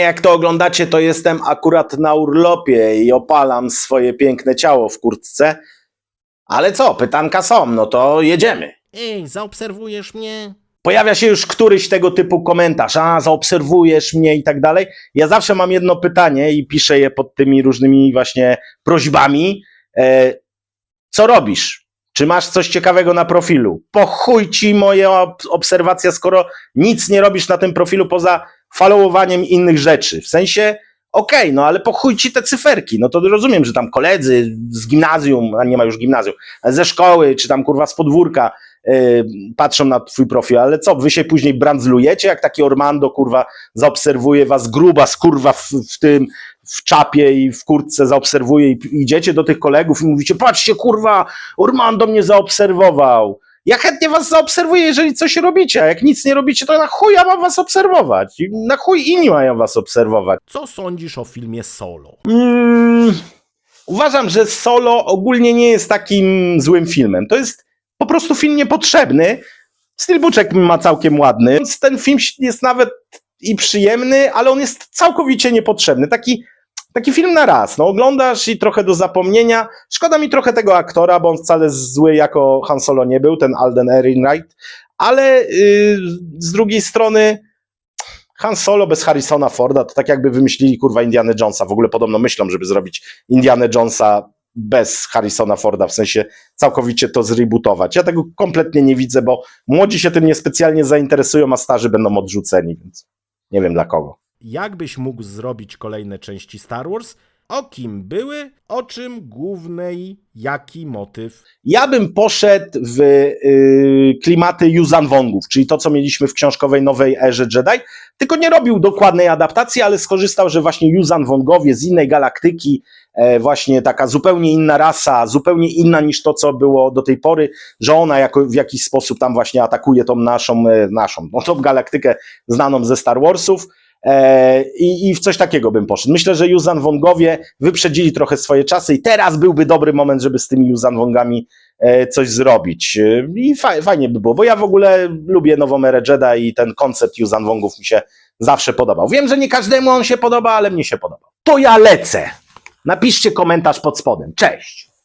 Jak to oglądacie, to jestem akurat na urlopie i opalam swoje piękne ciało w kurtce. Ale co, pytanka są, no to jedziemy. Ej, zaobserwujesz mnie? Pojawia się już któryś tego typu komentarz, a zaobserwujesz mnie i tak dalej. Ja zawsze mam jedno pytanie i piszę je pod tymi różnymi właśnie prośbami. E, co robisz? Czy masz coś ciekawego na profilu? Po chuj ci moja ob- obserwacja, skoro nic nie robisz na tym profilu poza followowaniem innych rzeczy. W sensie, okej, no ale po ci te cyferki. No to rozumiem, że tam koledzy z gimnazjum, a nie ma już gimnazjum, ze szkoły, czy tam kurwa z podwórka yy, patrzą na twój profil, ale co, wy się później brandzlujecie, jak taki Ormando, kurwa, zaobserwuje was gruba, skurwa w, w tym, w czapie i w kurtce zaobserwuje i idziecie do tych kolegów i mówicie, patrzcie, kurwa, Ormando mnie zaobserwował. Ja chętnie was zaobserwuję, jeżeli coś robicie, a jak nic nie robicie, to na chuj ja mam was obserwować. I Na chuj inni mają was obserwować. Co sądzisz o filmie Solo? Mm, uważam, że Solo ogólnie nie jest takim złym filmem. To jest po prostu film niepotrzebny. Steelbooczek ma całkiem ładny, więc ten film jest nawet i przyjemny, ale on jest całkowicie niepotrzebny. Taki, taki film na raz. No, oglądasz i trochę do zapomnienia. Szkoda mi trochę tego aktora, bo on wcale zły jako Han Solo nie był, ten Alden Ehrenreich, ale yy, z drugiej strony Han Solo bez Harrisona Forda to tak jakby wymyślili kurwa Indiana Jonesa. W ogóle podobno myślą, żeby zrobić Indiana Jonesa bez Harrisona Forda, w sensie całkowicie to zrebootować. Ja tego kompletnie nie widzę, bo młodzi się tym niespecjalnie zainteresują, a starzy będą odrzuceni, więc nie wiem dla kogo. Jak byś mógł zrobić kolejne części Star Wars? O kim były? O czym głównej? Jaki motyw? Ja bym poszedł w y, klimaty Yuzan Wongów, czyli to, co mieliśmy w książkowej nowej erze Jedi, tylko nie robił dokładnej adaptacji, ale skorzystał, że właśnie Yuzan Wongowie z innej galaktyki, e, właśnie taka zupełnie inna rasa, zupełnie inna niż to, co było do tej pory, że ona jako, w jakiś sposób tam właśnie atakuje tą naszą, e, naszą, no tą galaktykę znaną ze Star Warsów. E, I, I w coś takiego bym poszedł. Myślę, że Yuzan Wongowie wyprzedzili trochę swoje czasy i teraz byłby dobry moment, żeby z tymi Yuzan Wongami e, coś zrobić. E, I fa fajnie by było, bo ja w ogóle lubię nową erę Jedi i ten koncept Yuzan Wongów mi się zawsze podobał. Wiem, że nie każdemu on się podoba, ale mnie się podoba. To ja lecę. Napiszcie komentarz pod spodem. Cześć!